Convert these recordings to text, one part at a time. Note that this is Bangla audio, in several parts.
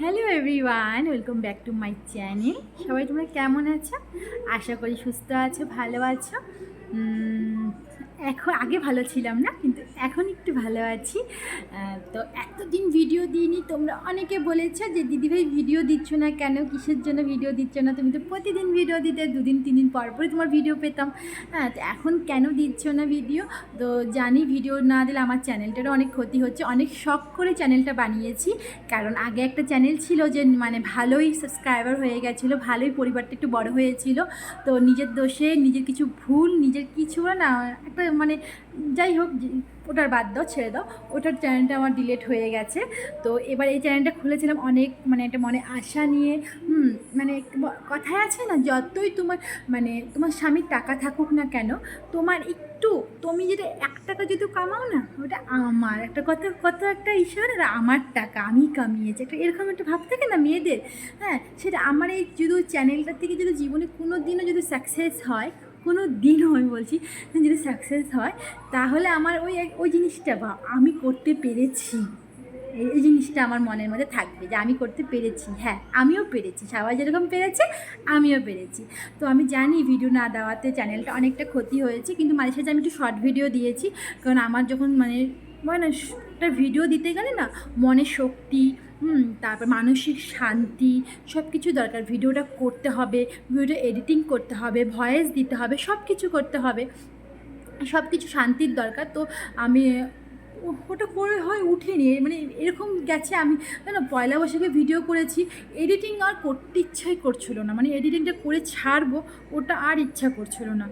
Hello everyone welcome back to my channel সবাই তোমরা কেমন আছো? আশা করি সুস্থ আছো, ভালো আছো। এখন আগে ভালো ছিলাম না, কিন্তু এখন একটু ভালো আছি। তো এতদিন ভিডিও দিইনি, তোমরা অনেকে বলেছ যে, দিদিভাই ভিডিও দিচ্ছ না কেন? কিসের জন্য ভিডিও দিচ্ছ না? তুমি তো প্রতিদিন ভিডিও দিতে, দুদিন তিন দিন পর পরই তোমার ভিডিও পেতাম। হ্যাঁ তো এখন কেন দিচ্ছ না ভিডিও তো জানি ভিডিও না দিলে আমার চ্যানেলটারও অনেক ক্ষতি হচ্ছে। অনেক শখ করে চ্যানেলটা বানিয়েছি, কারণ আগে একটা চ্যানেল ছিল যে মানে ভালোই সাবস্ক্রাইবার হয়ে গেছিল, ভালোই পরিবারটা একটু বড় হয়েছিল। তো নিজের দোষে নিজের কিছু ভুল, নিজের কিছু না, একটা মানে যাই হোক ওটার বাদ দাও ছেড়ে দাও। ওটার চ্যানেলটা আমার ডিলেট হয়ে গেছে। তো এবার এই চ্যানেলটা খুলেছিলাম অনেক মানে একটা মনে আশা নিয়ে। মানে কথায় আছে না যতই তোমার মানে তোমার স্বামীর টাকা থাকুক না কেন তোমার একটু তুমি যেটা এক টাকা যদি কামাও না ওটা আমার। একটা কথা কত একটা ঈশ্বর না, আমার টাকা আমি কামিয়েছি। একটা এরকম একটা ভাব থাকে না মেয়েদের? হ্যাঁ সেটা আমার এই যদি চ্যানেলটা থেকে যদি জীবনে কোনো দিনও যদি সাকসেস হয় কোনো দিনও আমি বলছি, যদি সাকসেস হয়, তাহলে আমার ওই ওই জিনিসটা বা, আমি করতে পেরেছি। এই জিনিসটা আমার মনের মধ্যে থাকবে যে, আমি করতে পেরেছি। হ্যাঁ আমিও পেরেছি। সবাই যেরকম পেরেছে, আমিও পেরেছি। তো আমি জানি ভিডিও না দেওয়াতে চ্যানেলটা অনেকটা ক্ষতি হয়েছে, কিন্তু মাঝে সাঝে আমি একটু শর্ট ভিডিও দিয়েছি। কারণ আমার যখন মানে মানে একটা ভিডিও দিতে গেলে না, মনের শক্তি হুম, তারপর মানসিক শান্তি সব কিছু দরকার। ভিডিওটা করতে হবে, ভিডিও এডিটিং করতে হবে ভয়েস দিতে হবে সব কিছু করতে হবে। সব কিছু শান্তির দরকার। তো আমি ওটা করে হয় উঠেনি। মানে এরকম গেছে আমি না পয়লা বৈশাখে ভিডিও করেছি এডিটিং আর করতে ইচ্ছাই করছিল না। মানে এডিটিংটা করে ছাড়বো, ওটা আর ইচ্ছা করছিল না।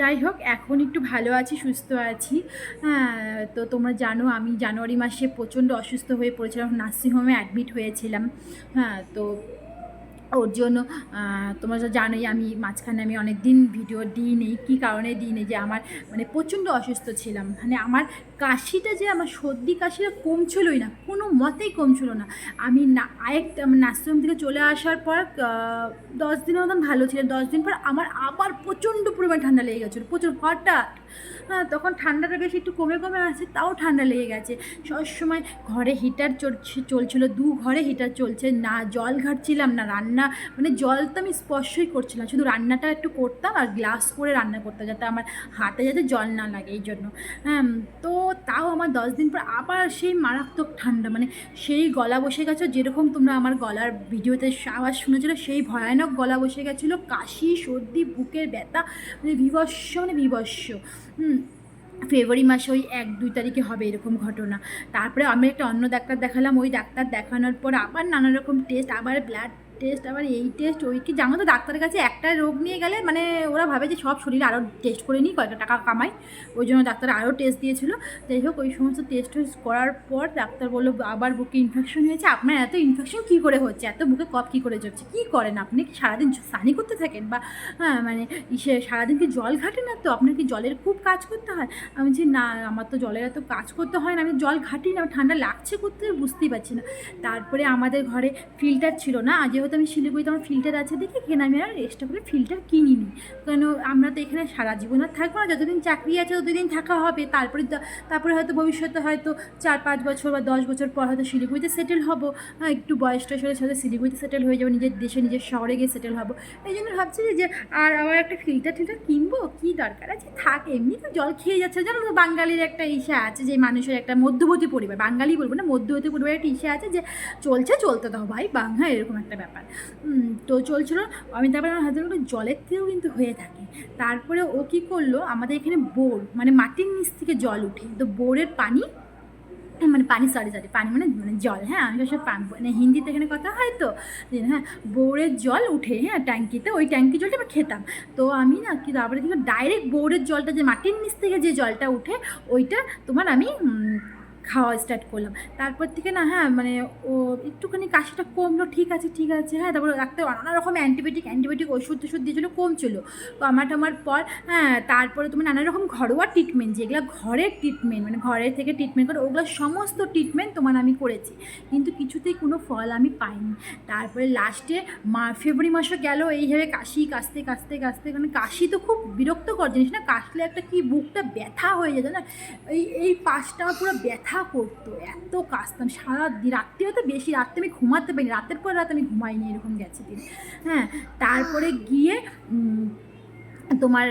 যাই হোক, এখন একটু ভালো আছি, সুস্থ আছি। হ্যাঁ তো তোমরা জানো, আমি জানুয়ারি মাসে প্রচণ্ড অসুস্থ হয়ে পড়েছিলাম, নার্সিংহোমে অ্যাডমিট হয়েছিলাম। হ্যাঁ তো ওর জন্য তোমরা তো জানোই, আমি মাঝখানে আমি অনেক দিন ভিডিও দিই নেই কী কারণে দিই নেই যে আমার মানে প্রচণ্ড অসুস্থ ছিলাম। মানে আমার কাশিটা যে আমার সর্দি কাশিটা কমছিলই না, কোনো মতেই কমছিল না। আমি না, আরেকটা নার্সিংহোম থেকে চলে আসার পর দশ দিনের মতন ভালো ছিল দশ দিন পর আমার আবার প্রচণ্ড পরিমাণে ঠান্ডা লেগে গেছিল। প্রচুর হঠাৎ হ্যাঁ তখন ঠান্ডাটা বেশি একটু কমে কমে আসছে, তাও ঠান্ডা লেগে গেছে। সবসময় ঘরে হিটার চলছে, চলছিল, দু ঘরে হিটার চলছে, না জল ঘাটছিলাম, না রান্না মানে জল তো আমি স্পর্শই করছিলাম। শুধু রান্নাটা একটু করতাম আর গ্লাস করে রান্না করতাম, যাতে আমার হাতে যাতে জল না লাগে এই জন্য। হ্যাঁ তো তাও আমার দশ দিন পর আবার সেই মারাত্মক ঠান্ডা মানে সেই গলা বসে গেছে যেরকম তোমরা আমার গলার ভিডিওতে আওয়াজ শুনেছিল, সেই ভয়ানক গলা বসে গেছিল, কাশি, সর্দি, বুকের ব্যথা মানে বিভৎস মানে বিভৎস হুম, ফেব্রুয়ারি মাসে ওই এক, দুই তারিখে হবে এরকম ঘটনা। তারপরে আমি একটা অন্য ডাক্তার দেখালাম, ওই ডাক্তার দেখানোর পর আবার নানা রকম টেস্ট আবার ব্লাড টেস্ট আবার এই টেস্ট ওই কি জানো তো ডাক্তারের কাছে একটা রোগ নিয়ে গেলে মানে ওরা ভাবে যে সব শরীরে আরও টেস্ট করে নিই কয়েকটা টাকা কামাই ওই জন্য ডাক্তার আরও টেস্ট দিয়েছিল। যাই হোক, ওই সমস্ত টেস্ট করার পর ডাক্তার বলল, আবার বুকে ইনফেকশন হয়েছে, আপনার এত ইনফেকশন কী করে হচ্ছে? এত বুকে কপ কী করে চলছে কী করেন আপনি? কি সারাদিন স্নানি করতে থাকেন? বা হ্যাঁ মানে ইসে সারাদিন কি জল ঘাটে না তো? আপনার কি জলের খুব কাজ করতে হয়? আমি যে না, আমার তো জলের এত কাজ করতে হয় না, আমি জল ঘাটি না, ঠান্ডা লাগছে করতে, বুঝতেই পারছি না। তারপরে আমাদের ঘরে ফিল্টার ছিল না আজ যেহেতু আমি শিলিগুড়িতে আমার ফিল্টার আছে, দেখি এখানে আমি আর এক্সট্রা করে ফিল্টার কিনিনি। কেন আমরা তো এখানে সারা জীবন আর থাকব না, যতদিন চাকরি আছে ততদিন থাকা হবে। তারপরে তারপরে হয়তো ভবিষ্যতে হয়তো চার, পাঁচ বছর বা দশ বছর পর হয়তো শিলিগুড়িতে সেটেল হব। হ্যাঁ একটু বয়স টয়স হলে সাথে শিলিগুড়িতে সেটেল হয়ে যাব, নিজের দেশে, নিজের শহরে গিয়ে সেটেল হব। এই জন্য ভাবছি যে আর আবার একটা ফিল্টার টিল্টার কিনবো? কী দরকার আছে? থাক, এমনি তো জল খেয়ে যাচ্ছে। জানো তো বাঙালির একটা ইসা আছে যে, মানুষের একটা মধ্যবর্তী পরিবার, বাঙালি বলব না, মধ্যবর্তী পরিবারের একটা ইসা আছে যে, চলছে, চলতে দাও ভাই বাংলা এরকম একটা ব্যাপার। উম, তো চলছিল আমি তারপরে আমার হাতের জলের থেকেও কিন্তু হয়ে থাকে। তারপরে ও কী করল আমাদের এখানে বোর মানে মাটির নিচ থেকে জল উঠে তো বোরের পানি মানে পানি সরি সরি পানি মানে মানে জল হ্যাঁ আমি সব মানে হিন্দিতে এখানে কথা হয় তো হ্যাঁ বোরের জল উঠে হ্যাঁ ট্যাঙ্কিতে ওই ট্যাঙ্কি জলটা আমরা খেতাম। তো আমি না কি তারপরে কিন্তু ডাইরেক্ট বোরের জলটা যে মাটির নিচ থেকে যে জলটা উঠে ওইটা তোমার আমি খাওয়া স্টার্ট করলাম। তারপর থেকে না হ্যাঁ মানে ও একটুখানি কাশিটা কমলো, ঠিক আছে ঠিক আছে হ্যাঁ তারপর ডাক্তার নানা রকম অ্যান্টিবায়োটিক অ্যান্টিবায়োটিক ওষুধ টষুধ দিয়েছিলো, কমছিল। কমা টমার পর হ্যাঁ তারপরে তোমার নানা রকম ঘরোয়া ট্রিটমেন্ট যেগুলো ঘরের ট্রিটমেন্ট মানে ঘরের থেকে ট্রিটমেন্ট করে, ওগুলো সমস্ত ট্রিটমেন্ট তোমার আমি করেছি। কিন্তু কিছুতেই কোনো ফল আমি পাইনি। তারপরে লাস্টে মা ফেব্রুয়ারি মাসও গেল, এইভাবে কাশি, কাশতে কাশতে কাশতে মানে কাশি তো খুব বিরক্তকর জিনিস না, কাশলে একটা কি, বুকটা ব্যথা হয়ে যেত না এই এই পাশটা পুরো ব্যথা ব্যথা করতো, এত কাশতাম সারা দিন রাত্রিও তো বেশি, রাত্রে আমি ঘুমাতে পারিনি, রাতের পর রাত আমি ঘুমাইনি এরকম গেছে দিন। হ্যাঁ তারপরে গিয়ে তোমার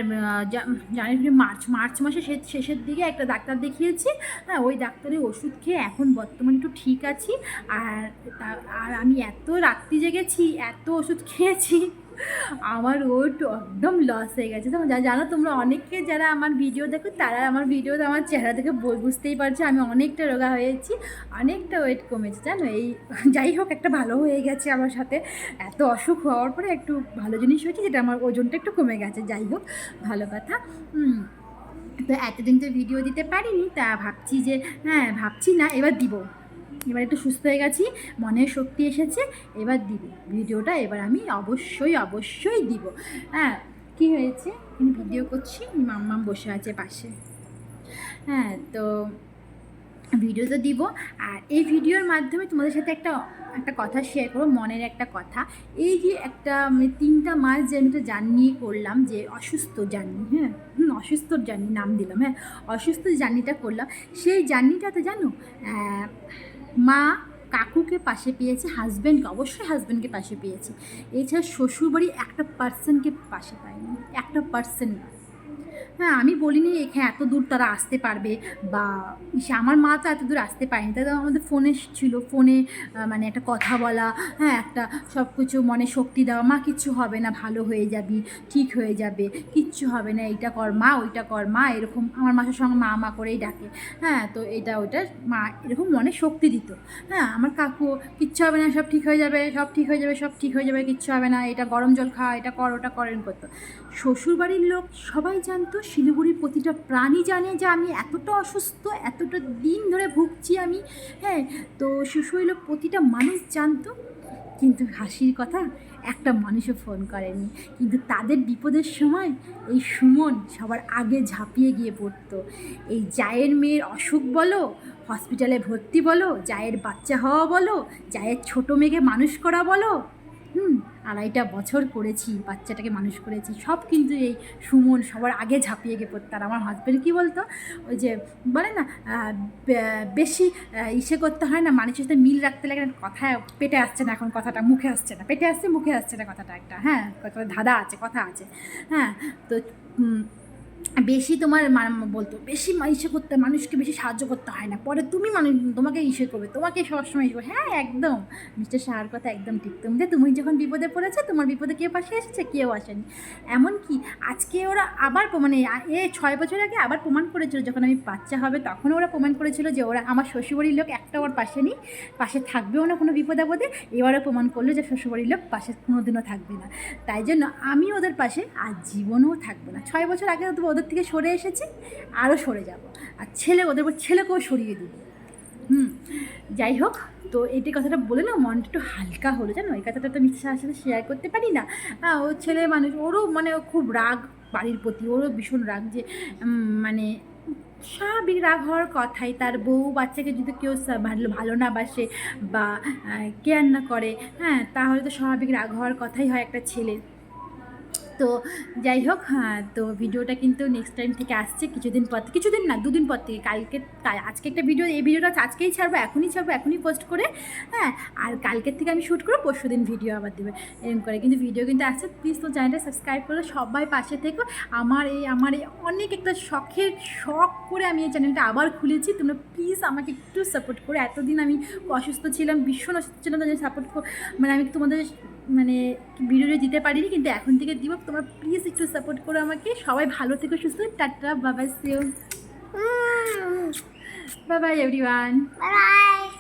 জানুয়ারি মার্চ মার্চ মাসে শে- শেষের দিকে একটা ডাক্তার দেখিয়েছি হ্যাঁ ওই ডাক্তারের ওষুধ খেয়ে এখন বর্তমানে একটু ঠিক আছি। আর আর আমি এত রাত্রি জেগেছি, এত ওষুধ খেয়েছি। আমার ওট একদম লস হয়ে গেছে। জানো, তোমরা অনেকে যারা আমার ভিডিও দেখো, তারা আমার ভিডিও আমার চেহারা দেখে বুঝতেই পারছ আমি অনেকটা রোগা হয়েছি, অনেকটা ওয়েট কমেছে, জানো? এই যাই হোক, একটা ভালো হয়ে গেছে আমার সাথে। এত অসুখ হওয়ার পরে একটু ভালো জিনিস হয়েছে, যেটা আমার ওজনটা একটু কমে গেছে, যাই হোক, ভালো কথা। তো এতদিন তো ভিডিও দিতে পারিনি, তা ভাবছি যে হ্যাঁ ভাবছি না, এবার দিব। এবার একটু সুস্থ হয়ে গেছি মনের শক্তি এসেছে এবার দিব। ভিডিওটা এবার আমি অবশ্যই অবশ্যই দিব। হ্যাঁ কী হয়েছে? আমি ভিডিও করছি মাম্মাম বসে আছে পাশে। হ্যাঁ তো ভিডিও তো দিব। আর এই ভিডিওর মাধ্যমে তোমাদের সাথে একটা একটা কথা শেয়ার করব মনের একটা কথা। এই যে একটা মানে তিনটা মাস যে আমি একটা জার্নি করলাম যে অসুস্থ জার্নি হ্যাঁ হুম, অসুস্থর জার্নি নাম দিলাম হ্যাঁ অসুস্থ জার্নিটা করলাম। সেই জার্নিটাতে জানো আহ, মা কাকুকে পাশে পেয়েছে হাজব্যান্ডকে অবশ্যই হাজব্যান্ডকে পাশে পেয়েছে। এছাড়া শ্বশুরবাড়ি একটা পার্সনকে পাশে পায়নি, একটা পার্সেন্ট না। হ্যাঁ আমি বলিনি এখানে এত দূর তারা আসতে পারবে? বা আমার মা তো এত দূর আসতে পারেনি। তাই তো আমাদের ফোনে ছিল, ফোনে মানে একটা কথা বলা হ্যাঁ একটা সব কিছু মনে শক্তি দেওয়া, মা, কিচ্ছু হবে না, ভালো হয়ে যাবি, ঠিক হয়ে যাবে, কিচ্ছু হবে না, এইটা কর মা, ওইটা কর মা, এরকম আমার মাসের সঙ্গে মা মা করেই ডাকে। হ্যাঁ তো এটা ওইটা মা এরকম মনে শক্তি দিত। হ্যাঁ আমার কাকু, কিচ্ছু হবে না, সব ঠিক হয়ে যাবে, সব ঠিক হয়ে যাবে, সব ঠিক হয়ে যাবে, কিচ্ছু হবে না, এটা গরম জল খা, এটা কর, ওটা করেন করতো। শ্বশুরবাড়ির লোক সবাই জানতো শিলিগুড়ির প্রতিটা প্রাণী জানে যে আমি এতটা অসুস্থ, এতটা দিন ধরে ভুগছি আমি। হ্যাঁ তো লোক প্রতিটা মানুষ জানতো, কিন্তু হাসির কথা একটা মানুষও ফোন করেনি। কিন্তু তাদের বিপদের সময় এই সুমন সবার আগে ঝাঁপিয়ে গিয়ে পড়তো। এই জায়ের মেয়ের অসুখ বলো, হসপিটালে ভর্তি বলো, জায়ের বাচ্চা হওয়া বলো, জায়ের ছোটো মেয়েকে মানুষ করা বলো হুম, আড়াইটা বছর করেছি, বাচ্চাটাকে মানুষ করেছি, সব কিন্তু এই সুমন সবার আগে ঝাঁপিয়ে গিয়ে পড়তো আর আমার হাজব্যান্ড কী বলতো? ওই যে বলে না বেশি ইসে করতে হয় না, মানুষের সাথে মিল রাখতে লাগে না কথায় পেটে আসছে না এখন কথাটা, মুখে আসছে না, পেটে আসছে, মুখে আসছে না কথাটা একটা হ্যাঁ ধাঁধা আছে, কথা আছে হ্যাঁ তো বেশি তোমার বলতো, বেশি ইসে করতে, মানুষকে বেশি সাহায্য করতে হয় না। পরে তুমি মানুষ তোমাকে ইসে করবে, তোমাকে সবসময় ইসে। হ্যাঁ একদম। মিস্টার সাহার কথা একদম ঠিক। তুমি তুমি যখন বিপদে পড়েছে, তোমার বিপদে কেউ পাশে এসেছে? কেউ আসেনি। এমনকি আজকে ওরা আবার মানে এ ছয় বছর আগে আবার প্রমাণ করেছিল, যখন আমি বাচ্চা হবে, তখন ওরা প্রমাণ করেছিল যে ওরা আমার শ্বশুরবাড়ির লোক একটা ওর পাশে নেই, পাশে থাকবেও না কোনো বিপদ আপদে। এবারও প্রমাণ করল যে শ্বশুরবাড়ির লোক পাশে কোনোদিনও থাকবে না। তাই জন্য আমি ওদের পাশে আর জীবনেও থাকব না। ছয় বছর আগে তো ওদের থেকে সরে এসেছি আরও সরে যাব। আর ছেলে ওদের উপর ছেলেকেও সরিয়ে দিব। হুম, যাই হোক, তো এটি কথাটা বলে না, মনটা একটু হালকা হলো জানো? এই কথাটা তো মিথ্যার সাথে শেয়ার করতে পারি না। হ্যাঁ ও ছেলে মানুষ, ওরও মানে খুব রাগ, বাড়ির প্রতি ওরও ভীষণ রাগ যে মানে স্বাভাবিক রাগ হওয়ার কথাই। তার বউ বাচ্চাকে যদি কেউ ভালো ভালো না বাসে বা কেয়ার না করে হ্যাঁ তাহলে তো স্বাভাবিক রাগ হওয়ার কথাই হয় একটা ছেলের। তো যাই হোক হ্যাঁ তো ভিডিওটা কিন্তু নেক্সট টাইম থেকে আসছে কিছুদিন পর, কিছুদিন না, দুদিন পর থেকে। কালকে, কাল- আজকে একটা ভিডিও এই ভিডিওটা আজকেই ছাড়বো, এখনই ছাড়বো, এখনই পোস্ট করে হ্যাঁ আর কালকের থেকে আমি শ্যুট করে পরশু দিন ভিডিও আবার দেবে এরকম করে। কিন্তু ভিডিও কিন্তু আসছে প্লিজ তো চ্যানেলটা সাবস্ক্রাইব করে সবাই পাশে থেকো। আমার এই আমার এই অনেক একটা শখের শখ করে আমি এই চ্যানেলটা আবার খুলেছি। তোমরা প্লিজ আমাকে একটু সাপোর্ট করে। এতদিন আমি অসুস্থ ছিলাম, ভীষণ অসুস্থ ছিলাম তাদের সাপোর্ট মানে আমি তোমাদের মানে ভিডিওটা দিতে পারিনি কিন্তু এখন থেকে দিব। তোমার প্লিজ একটু সাপোর্ট করো আমাকে। সবাই ভালো থেকো সুস্থ টাটা বাবা সেও বাবাই এভরিওয়ান bye.